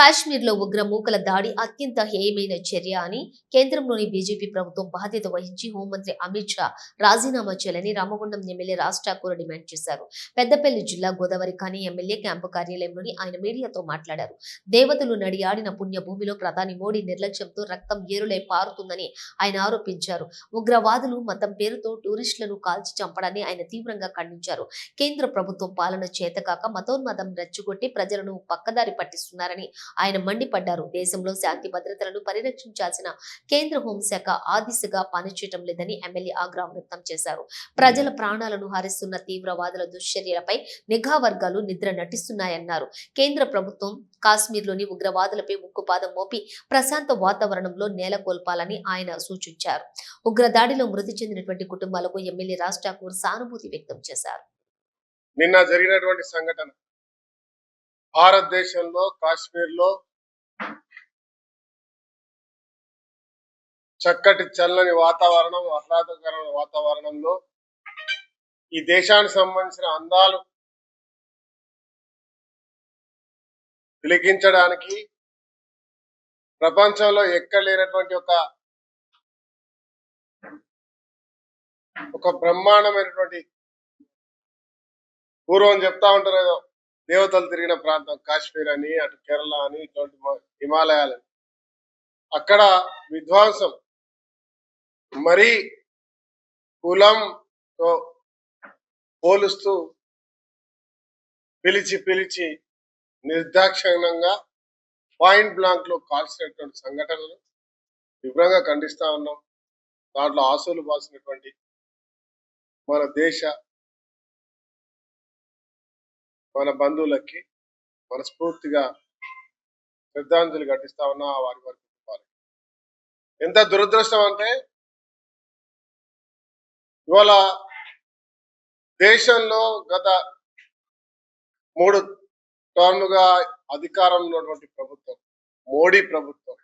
కాశ్మీర్లో ఉగ్ర మూకల దాడి అత్యంత హేయమైన చర్య అని కేంద్రంలోని బీజేపీ ప్రభుత్వం బాధ్యత వహించి హోంమంత్రి అమిత్ షా రాజీనామా చేయాలని రామగుండం ఎమ్మెల్యే రాజ్ ఠాకూర్ డిమాండ్ చేశారు. పెద్దపల్లి జిల్లా గోదావరి ఖని ఎమ్మెల్యే క్యాంపు కార్యాలయంలోని ఆయన మీడియాతో మాట్లాడారు. దేవతలు నడియాడిన పుణ్యభూమిలో ప్రధాని మోడీ నిర్లక్ష్యంతో రక్తం ఏరులై పారుతుందని ఆయన ఆరోపించారు. ఉగ్రవాదులు మతం పేరుతో టూరిస్టులను కాల్చి చంపడాన్ని ఆయన తీవ్రంగా ఖండించారు. కేంద్ర ప్రభుత్వం పాలన చేతకాక మతోన్మతం రెచ్చగొట్టి ప్రజలను పక్కదారి పట్టిస్తున్నారని ఆయన మండిపడ్డారు. దేశంలో శాంతి భద్రతలను పరిరక్షించాల్సిన కేంద్ర హోంశాఖ ఆ దిశగా పనిచేయటం లేదని ఎమ్మెల్యే ఆగ్రహం వ్యక్తం చేశారు. ప్రజల ప్రాణాలను హరిస్తున్న తీవ్రవాదుల దుశ్చర్యలపై నిఘా వర్గాలు నిద్ర నటిస్తున్నాయన్నారు. కేంద్ర ప్రభుత్వం కాశ్మీర్లోని ఉగ్రవాదులపై ఉక్కుపాదం మోపి ప్రశాంత వాతావరణంలో నేలకొల్పాలని ఆయన సూచించారు. ఉగ్రదాడిలో మృతి చెందినటువంటి కుటుంబాలకు ఎమ్మెల్యే రాజ్ ఠాకూర్ సానుభూతి వ్యక్తం చేశారు. నిన్న జరిగినటువంటి సంఘటన భారతదేశంలో కాశ్మీర్లో చక్కటి చల్లని వాతావరణం ఆహ్లాదకరమైన వాతావరణంలో ఈ దేశానికి సంబంధించిన అందాలు వెలిగించడానికి ప్రపంచంలో ఎక్కడ లేనటువంటి ఒక ఒక బ్రహ్మాండమైనటువంటి పూర్వం చెప్తా ఉంటారు ఏదో. దేవతలు తిరిగిన ప్రాంతం కాశ్మీర్ అని అటు కేరళ అని ఇటువంటి హిమాలయాలని హిమాలయాలు. అక్కడ విధ్వంసం. మరీ కులంతో పోలుస్తూ పిలిచి పిలిచి నిర్దాక్షిణ్యంగా పాయింట్ బ్లాంక్లో సంఘటనలు తీవ్రంగా ఖండిస్తా ఉన్నాం. దాంట్లో ఆశలు బాసినటువంటి మన దేశ మన బంధువులకి మనస్ఫూర్తిగా శ్రద్ధాంజలి ఘటిస్తా ఉన్నా వారి వారి కుటుంబాలకి. ఎంత దురదృష్టం అంటే ఇవాళ దేశంలో గత మూడు టర్మ్లుగా అధికారంలో ఉన్నటువంటి ప్రభుత్వం మోడీ ప్రభుత్వం.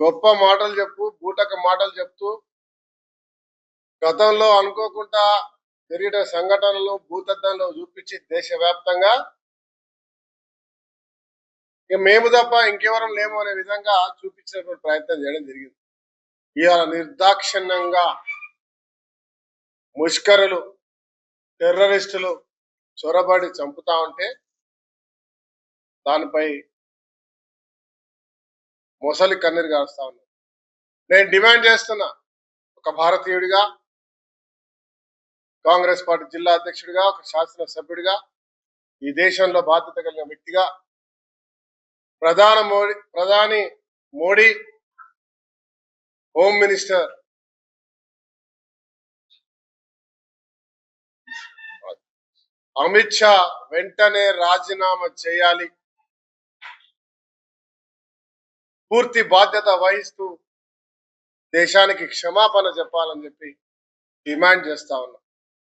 గొప్ప మాటలు చెప్పు బూటక మాటలు చెప్తూ గతంలో అనుకోకుండా జరిగిన సంఘటనలు భూతద్దంలో చూపించి దేశవ్యాప్తంగా ఇక మేము తప్ప ఇంకెవరం లేము అనే విధంగా చూపించినటువంటి ప్రయత్నం చేయడం జరిగింది. ఇవాళ నిర్దాక్షిణ్యంగా ముష్కరులు టెర్రరిస్టులు చొరబడి చంపుతా ఉంటే దానిపై మొసలి కన్నీరు కారుస్తా ఉన్నారు. నేను డిమాండ్ చేస్తున్నా ఒక భారతీయుడిగా కాంగ్రెస్ పార్టీ జిల్లా అధ్యక్షుడిగా ఒక శాసన సభ్యుడిగా ఈ దేశంలో బాధ్యత కలిగిన వ్యక్తిగా ప్రధాన మోడీ ప్రధాని మోడీ హోమ్ మినిస్టర్ అమిత్ షా వెంటనే రాజీనామా చేయాలి. పూర్తి బాధ్యత వహిస్తూ దేశానికి క్షమాపణ చెప్పాలని చెప్పి డిమాండ్ చేస్తా ఉన్నా.